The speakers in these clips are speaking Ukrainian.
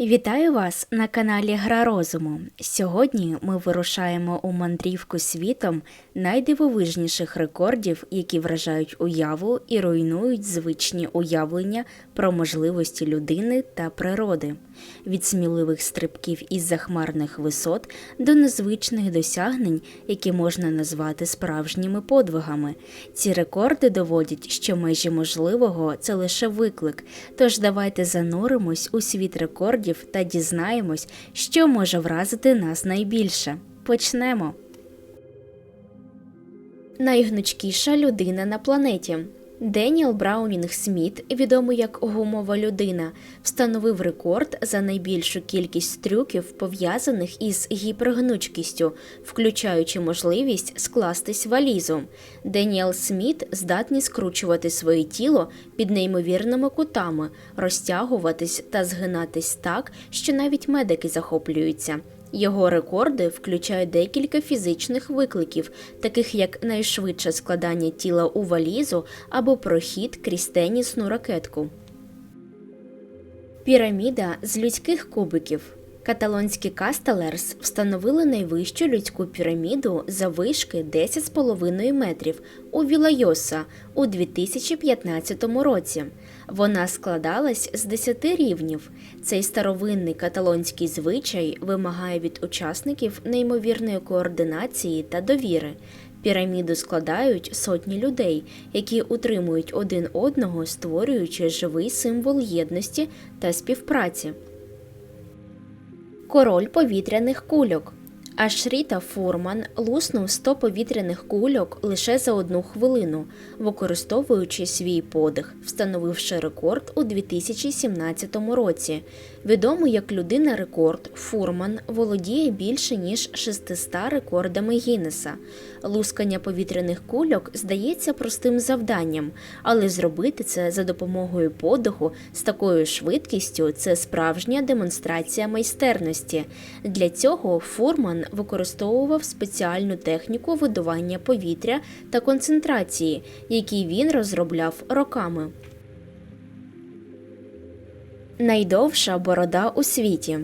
Вітаю вас на каналі Гра Розуму. Сьогодні ми вирушаємо у мандрівку світом найдивовижніших рекордів, які вражають уяву і руйнують звичні уявлення про можливості людини та природи, від сміливих стрибків із захмарних висот до незвичних досягнень, які можна назвати справжніми подвигами. Ці рекорди доводять, що межі можливого це лише виклик. Тож давайте зануримось у світ рекордів та дізнаємось, що може вразити нас найбільше. Почнемо. Найгнучкіша людина на планеті. Деніел Браунінг Сміт, відомий як гумова людина, встановив рекорд за найбільшу кількість трюків, пов'язаних із гіпергнучкістю, включаючи можливість скластись валізу. Деніел Сміт здатний скручувати своє тіло під неймовірними кутами, розтягуватись та згинатись так, що навіть медики захоплюються. Його рекорди включають декілька фізичних викликів, таких як найшвидше складання тіла у валізу або прохід крізь тенісну ракетку. Піраміда з людських кубиків. Каталонські Кастелерс встановили найвищу людську піраміду за вишки 10,5 метрів у Вілайоса у 2015 році. Вона складалась з 10 рівнів. Цей старовинний каталонський звичай вимагає від учасників неймовірної координації та довіри. Піраміду складають сотні людей, які утримують один одного, створюючи живий символ єдності та співпраці. Король повітряних кульок. Ашріта Фурман луснув 100 повітряних кульок лише за одну хвилину, використовуючи свій подих, встановивши рекорд у 2017 році. Відомий як людина рекорд, Фурман володіє більше ніж 600 рекордами Гіннеса. Лускання повітряних кульок здається простим завданням, але зробити це за допомогою подиху з такою швидкістю це справжня демонстрація майстерності. Для цього Фурман використовував спеціальну техніку видування повітря та концентрації, які він розробляв роками. Найдовша борода у світі.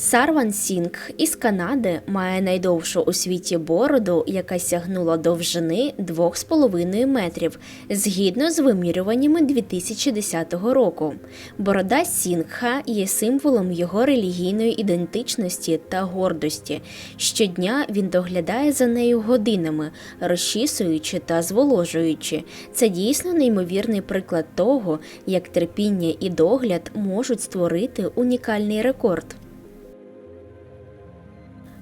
Сарван Сінгх із Канади має найдовшу у світі бороду, яка сягнула довжини 2,5 метрів, згідно з вимірюваннями 2010 року. Борода Сінгха є символом його релігійної ідентичності та гордості. Щодня він доглядає за нею годинами, розчісуючи та зволожуючи. Це дійсно неймовірний приклад того, як терпіння і догляд можуть створити унікальний рекорд.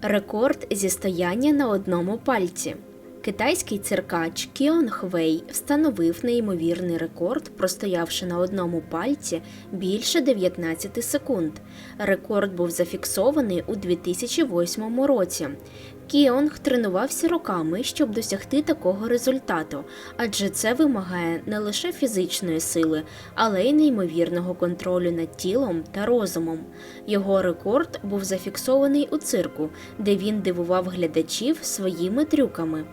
Рекорд зі стояння на одному пальці. Китайський циркач Кіон Хвей встановив неймовірний рекорд, простоявши на одному пальці більше 19 секунд. Рекорд був зафіксований у 2008 році. Кіонг тренувався роками, щоб досягти такого результату, адже це вимагає не лише фізичної сили, але й неймовірного контролю над тілом та розумом. Його рекорд був зафіксований у цирку, де він дивував глядачів своїми трюками.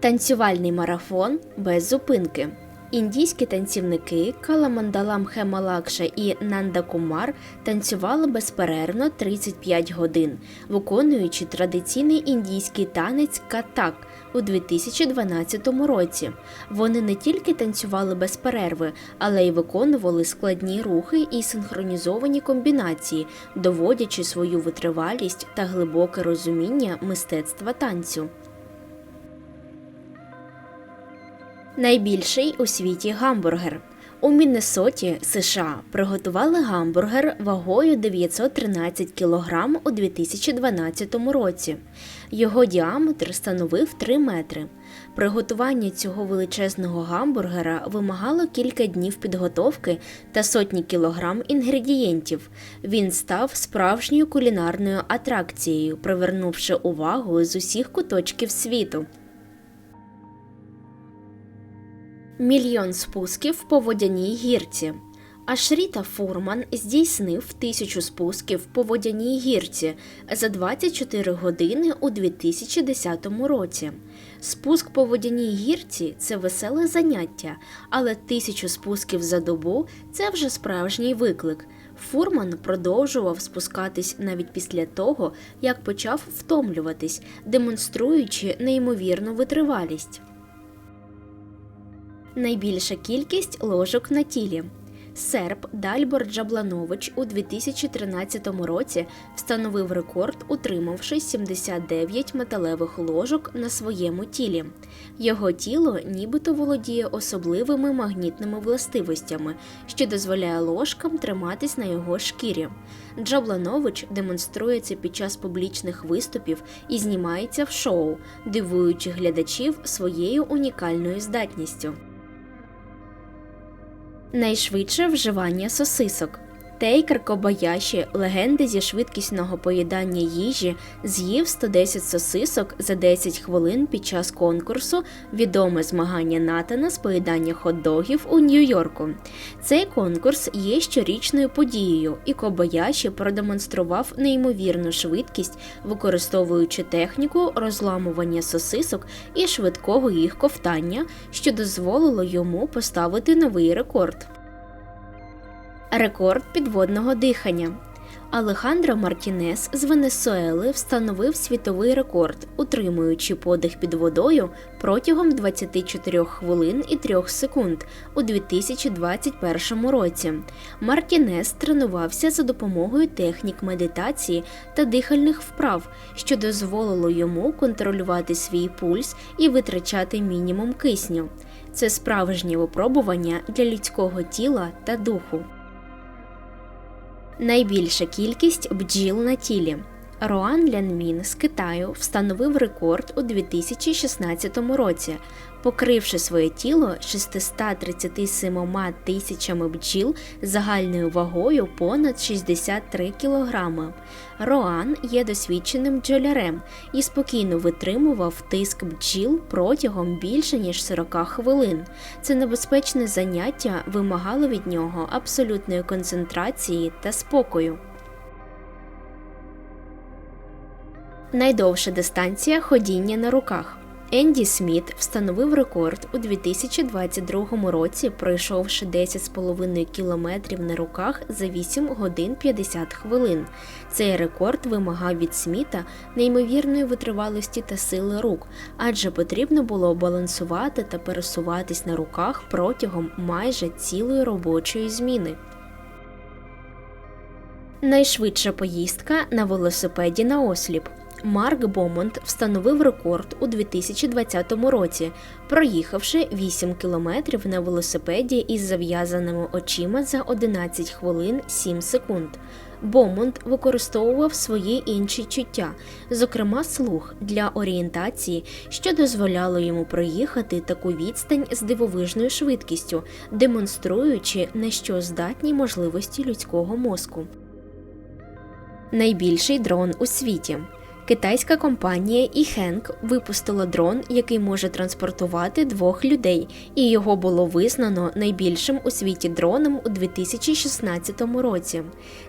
Танцювальний марафон без зупинки. Індійські танцівники Каламандалам Хемалакша і Нанда Кумар танцювали безперервно 35 годин, виконуючи традиційний індійський танець катак у 2012 році. Вони не тільки танцювали без перерви, але й виконували складні рухи і синхронізовані комбінації, доводячи свою витривалість та глибоке розуміння мистецтва танцю. Найбільший у світі гамбургер. У Міннесоті, США, приготували гамбургер вагою 913 кг у 2012 році. Його діаметр становив 3 метри. Приготування цього величезного гамбургера вимагало кілька днів підготовки та сотні кілограм інгредієнтів. Він став справжньою кулінарною атракцією, привернувши увагу з усіх куточків світу. Мільйон спусків по водяній гірці. Ашріта Фурман здійснив тисячу спусків по водяній гірці за 24 години у 2010 році. Спуск по водяній гірці це веселе заняття, але тисячу спусків за добу це вже справжній виклик. Фурман продовжував спускатись навіть після того, як почав втомлюватись, демонструючи неймовірну витривалість. Найбільша кількість ложок на тілі. Серб Дальбор Джабланович у 2013 році встановив рекорд, утримавши 79 металевих ложок на своєму тілі. Його тіло нібито володіє особливими магнітними властивостями, що дозволяє ложкам триматись на його шкірі. Джабланович демонструє це під час публічних виступів і знімається в шоу, дивуючи глядачів своєю унікальною здатністю. Найшвидше вживання сосисок. Тейкер Кобаяші, легенди зі швидкісного поїдання їжі, з'їв 110 сосисок за 10 хвилин під час конкурсу відоме змагання Натана з поїдання хот-догів у Нью-Йорку. Цей конкурс є щорічною подією, і Кобаяші продемонстрував неймовірну швидкість, використовуючи техніку розламування сосисок і швидкого їх ковтання, що дозволило йому поставити новий рекорд. Рекорд підводного дихання. Алехандро Мартінес з Венесуели встановив світовий рекорд, утримуючи подих під водою протягом 24 хвилин і 3 секунд у 2021 році. Мартінес тренувався за допомогою технік медитації та дихальних вправ, що дозволило йому контролювати свій пульс і витрачати мінімум кисню. Це справжнє випробування для людського тіла та духу. Найбільша кількість бджіл на тілі. Роан Лянмін з Китаю встановив рекорд у 2016 році, покривши своє тіло 637 тисячами бджіл загальною вагою понад 63 кг. Роан є досвідченим бджолярем і спокійно витримував тиск бджіл протягом більше ніж 40 хвилин. Це небезпечне заняття вимагало від нього абсолютної концентрації та спокою. Найдовша дистанція ходіння на руках. Енді Сміт встановив рекорд у 2022 році, пройшовши 10,5 кілометрів на руках за 8 годин 50 хвилин. Цей рекорд вимагав від Сміта неймовірної витривалості та сили рук, адже потрібно було балансувати та пересуватись на руках протягом майже цілої робочої зміни. Найшвидша поїздка на велосипеді на осліп. Марк Бомонт встановив рекорд у 2020 році, проїхавши 8 кілометрів на велосипеді із зав'язаними очима за 11 хвилин 7 секунд. Бомонт використовував свої інші чуття, зокрема слух для орієнтації, що дозволяло йому проїхати таку відстань з дивовижною швидкістю, демонструючи на що здатні можливості людського мозку. Найбільший дрон у світі. Китайська компанія eHang випустила дрон, який може транспортувати двох людей, і його було визнано найбільшим у світі дроном у 2016 році.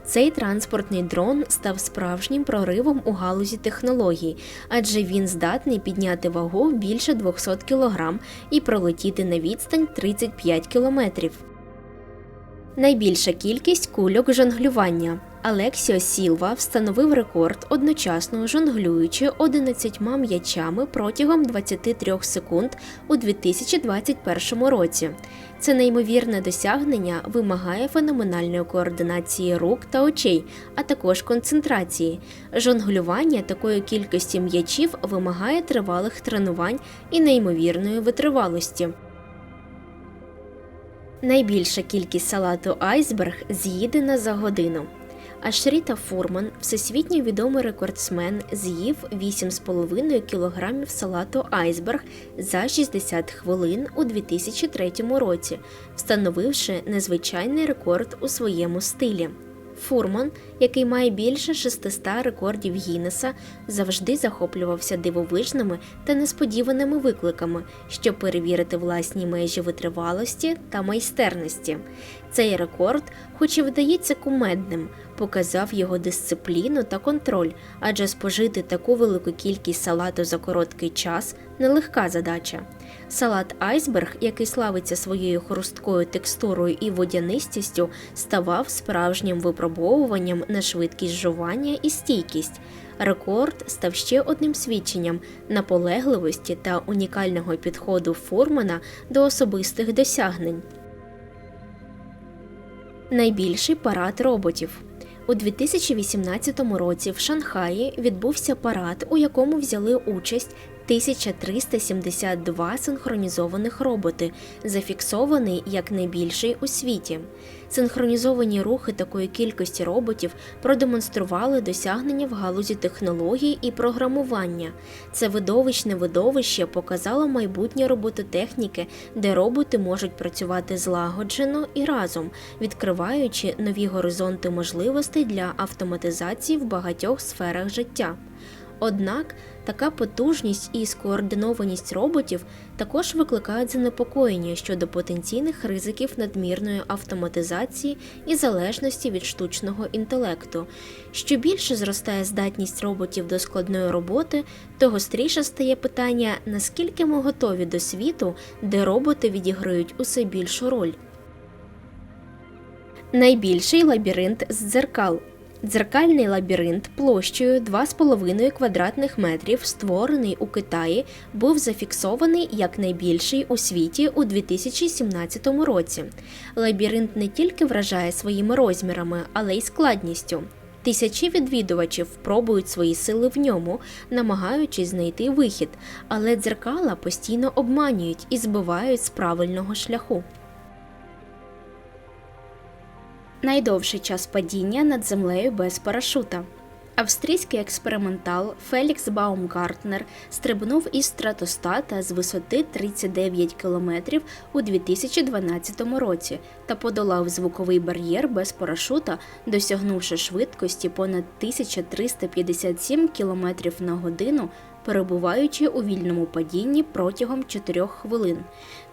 Цей транспортний дрон став справжнім проривом у галузі технологій, адже він здатний підняти вагу більше 200 кг і пролетіти на відстань 35 км. Найбільша кількість кульок жонглювання. Алексіо Сілва встановив рекорд одночасно жонглюючи 11 м'ячами протягом 23 секунд у 2021 році. Це неймовірне досягнення вимагає феноменальної координації рук та очей, а також концентрації. Жонглювання такої кількості м'ячів вимагає тривалих тренувань і неймовірної витривалості. Найбільша кількість салату айсберг з'їдена за годину. Ашріта Фурман, всесвітньо відомий рекордсмен, з'їв 8,5 кг салату айсберг за 60 хвилин у 2003 році, встановивши незвичайний рекорд у своєму стилі. Фурман, який має більше 600 рекордів Гіннеса, завжди захоплювався дивовижними та несподіваними викликами, щоб перевірити власні межі витривалості та майстерності. Цей рекорд, хоч і видається кумедним, показав його дисципліну та контроль, адже спожити таку велику кількість салату за короткий час нелегка задача. Салат айсберг, який славиться своєю хрусткою текстурою і водянистістю, ставав справжнім випробовуванням на швидкість жування і стійкість. Рекорд став ще одним свідченням наполегливості та унікального підходу Фурмана до особистих досягнень. Найбільший парад роботів. У 2018 році в Шанхаї відбувся парад, у якому взяли участь 1372 синхронізованих роботи, зафіксований як найбільший у світі. Синхронізовані рухи такої кількості роботів продемонстрували досягнення в галузі технологій і програмування. Це видовищне видовище показало майбутнє робототехніки, де роботи можуть працювати злагоджено і разом, відкриваючи нові горизонти можливостей для автоматизації в багатьох сферах життя. Однак така потужність і скоординованість роботів також викликають занепокоєння щодо потенційних ризиків надмірної автоматизації і залежності від штучного інтелекту. Що більше зростає здатність роботів до складної роботи, то гостріше стає питання, наскільки ми готові до світу, де роботи відіграють усе більшу роль. Найбільший лабіринт з дзеркал. Дзеркальний лабіринт площею 2,5 квадратних метрів, створений у Китаї, був зафіксований як найбільший у світі у 2017 році. Лабіринт не тільки вражає своїми розмірами, але й складністю. Тисячі відвідувачів пробують свої сили в ньому, намагаючись знайти вихід, але дзеркала постійно обманюють і збивають з правильного шляху. Найдовший час падіння над землею без парашута. Австрійський експериментал Фелікс Баумгартнер стрибнув із стратостата з висоти 39 км у 2012 році та подолав звуковий бар'єр без парашута, досягнувши швидкості понад 1357 км на годину перебуваючи у вільному падінні протягом 4 хвилин.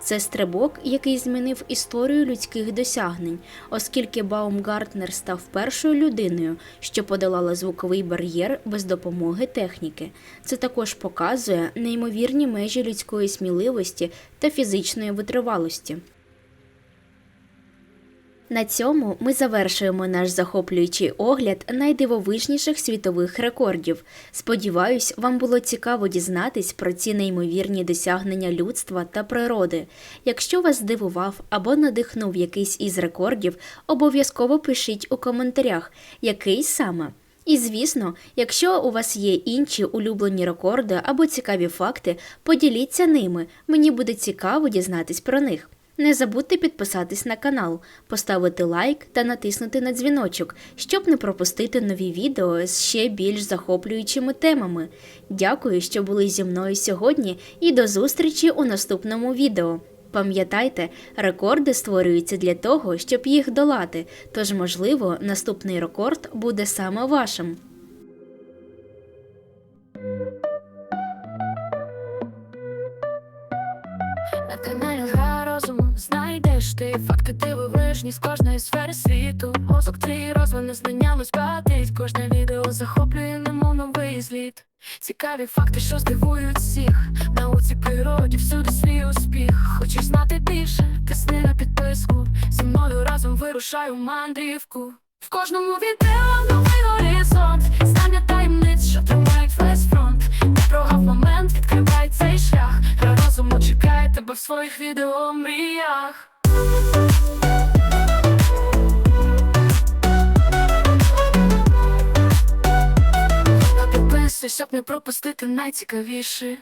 Це стрибок, який змінив історію людських досягнень, оскільки Баумгартнер став першою людиною, що подолала звуковий бар'єр без допомоги техніки. Це також показує неймовірні межі людської сміливості та фізичної витривалості. На цьому ми завершуємо наш захоплюючий огляд найдивовижніших світових рекордів. Сподіваюсь, вам було цікаво дізнатись про ці неймовірні досягнення людства та природи. Якщо вас здивував або надихнув якийсь із рекордів, обов'язково пишіть у коментарях, який саме. І звісно, якщо у вас є інші улюблені рекорди або цікаві факти, поділіться ними. Мені буде цікаво дізнатись про них. Не забудьте підписатись на канал, поставити лайк та натиснути на дзвіночок, щоб не пропустити нові відео з ще більш захоплюючими темами. Дякую, що були зі мною сьогодні, і до зустрічі у наступному відео. Пам'ятайте, рекорди створюються для того, щоб їх долати, тож, можливо, наступний рекорд буде саме вашим. На каналі Гра розуму знайдеш ти факти дивовижні з кожної сфери світу. Мозок твій розвине знання спатить. Кожне відео захоплює немов новий зліт. Цікаві факти, що здивують всіх. Науці природі всюди свій успіх. Хочеш знати більше? Тисни на підписку. Зі мною разом вирушаю мандрівку. В кожному відео новий горизонт. Знання таємниць, що тримають тебе в своїх. Підписуй, щоб не пропустити найцікавіше.